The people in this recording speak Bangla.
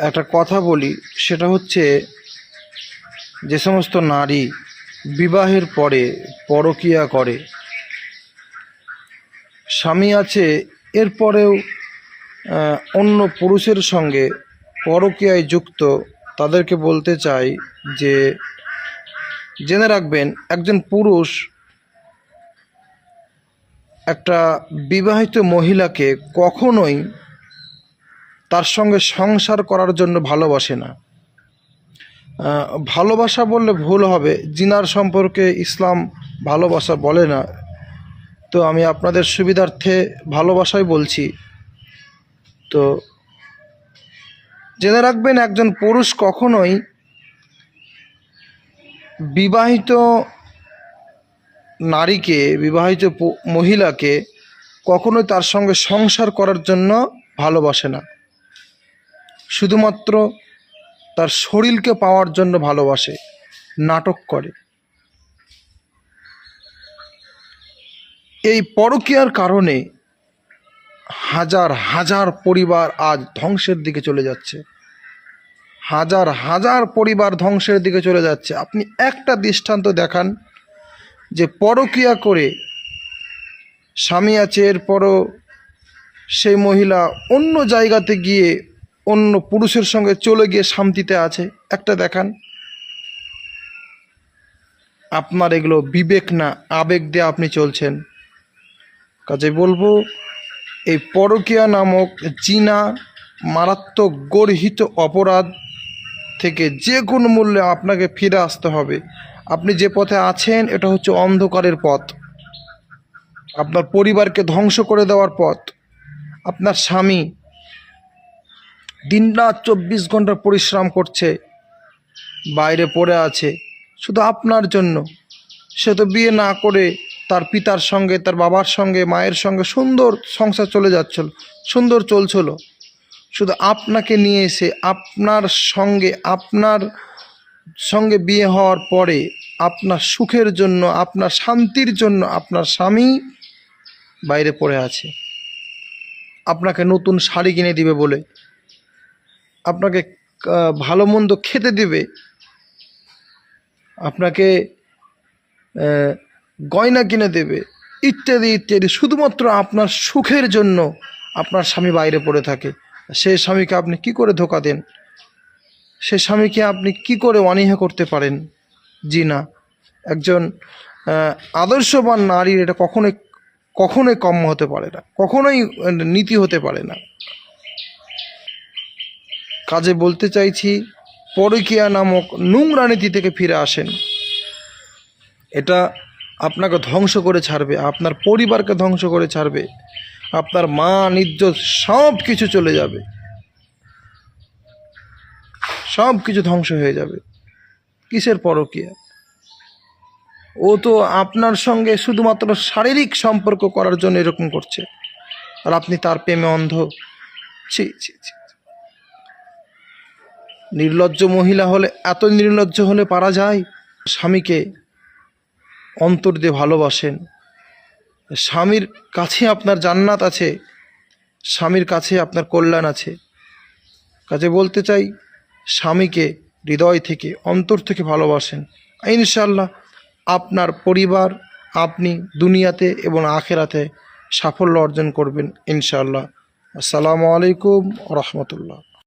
একটা কথা বলি, সেটা হচ্ছে যে সমস্ত নারী বিবাহের পরে পরকিয়া করে। স্বামী আছে, এরপরেও অন্য পুরুষের সঙ্গে পরকীয়ায় যুক্ত, তাদেরকে বলতে চাই যে, জেনে রাখবেন, একজন পুরুষ একটা বিবাহিত মহিলাকে কখনোই তার সঙ্গে সংসার করার জন্য ভালোবাসে না। ভালোবাসা বললে ভুল হবে। জিনার সম্পর্কে ইসলাম ভালোবাসা বলে না। তো আমি আপনাদের সুবিধার্থে ভালোবাসাই বলছি। তো জেনে রাখবেন, একজন পুরুষ কখনোই বিবাহিত নারীকে, বিবাহিত মহিলাকে কখনোই তার সঙ্গে সংসার করার জন্য ভালোবাসে না। শুধুমাত্র তার শরীরকে পাওয়ার জন্য ভালোবাসে, নাটক করে। এই পরকীয়ার কারণে হাজার হাজার পরিবার আজ ধ্বংসের দিকে চলে যাচ্ছে। হাজার হাজার পরিবার ধ্বংসের দিকে চলে যাচ্ছে। আপনি একটা দৃষ্টান্ত দেখান যে পরকীয়া করে স্বামী আছে, এরপরও সেই মহিলা অন্য জায়গাতে গিয়ে অন্য পুরুষের সঙ্গে চলে গিয়ে শান্তিতে আছে। একটা দেখান। আপনার এগুলো বিবেক না, আবেগ দিয়ে আপনি চলছেন। কাজে বলব, এই পরকিয়া নামক জিনা, মারাত্মক গর্হিত অপরাধ থেকে যে কোনো মূল্যে আপনাকে ফিরে আসতে হবে। আপনি যে পথে আছেন, এটা হচ্ছে অন্ধকারের পথ। আপনার পরিবারকে ধ্বংস করে দেওয়ার পথ। আপনার স্বামী দিনরাত চব্বিশ ঘণ্টা পরিশ্রম করছে, বাইরে পড়ে আছে, শুধু আপনার জন্য। সে তো বিয়ে না করে তার পিতার সঙ্গে, তার বাবার সঙ্গে, মায়ের সঙ্গে সুন্দর সংসার চলে যাচ্ছিল, সুন্দর চলছিল। শুধু আপনাকে নিয়ে এসে আপনার সঙ্গে আপনার সঙ্গে বিয়ে হওয়ার পরে আপনার সুখের জন্য, আপনার শান্তির জন্য আপনার স্বামী বাইরে পড়ে আছে। আপনাকে নতুন শাড়ি কিনে দিবে বলে আপনাকে ভালো মন্দ খেতে দিবে। আপনাকে গয়না কিনে দেবে। ইত্যাদি ইত্যাদি। শুধুমাত্র আপনার সুখের জন্য আপনার স্বামী বাইরে পড়ে থাকে। সেই স্বামীকে আপনি কি করে ধোকা দেন? সে স্বামীকে আপনি কি করে অনীহা করতে পারেন? জি না। একজন আদর্শবান নারীর এটা কখনোই কখনোই কম হতে পারে না। কখনোই নীতি হতে পারে না। কাজে বলতে চাইছি, পরকীয়া নামক নোংরা নীতি থেকে ফিরে আসেন। এটা আপনাকে ধ্বংস করে ছাড়বে, আপনার পরিবারকে ধ্বংস করে ছাড়বে, আপনার মা ইজ্জত সব কিছু চলে যাবে। সব কিছু ধ্বংস হয়ে যাবে। কিসের পরকীয়া? ও তো আপনার সঙ্গে শুধুমাত্র শারীরিক সম্পর্ক করার জন্য এরকম করছে। আর আপনি তার প্রেমে অন্ধ। ছি ছি ছি। নির্লজ্জ মহিলা হলে, এত নির্লজ্জ হলে পারা যায়? স্বামীকে অন্তর দিয়ে ভালোবাসেন। স্বামীর কাছে আপনার জান্নাত আছে, স্বামীর কাছে আপনার কল্যাণ আছে। কাজে বলতে চাই, স্বামীকে হৃদয় থেকে, অন্তর থেকে ভালোবাসেন। ইনশাল্লাহ আপনার পরিবার, আপনি দুনিয়াতে এবং আখেরাতে সাফল্য অর্জন করবেন ইনশাল্লাহ আসসালামু আলাইকুম রহমতুল্লাহ।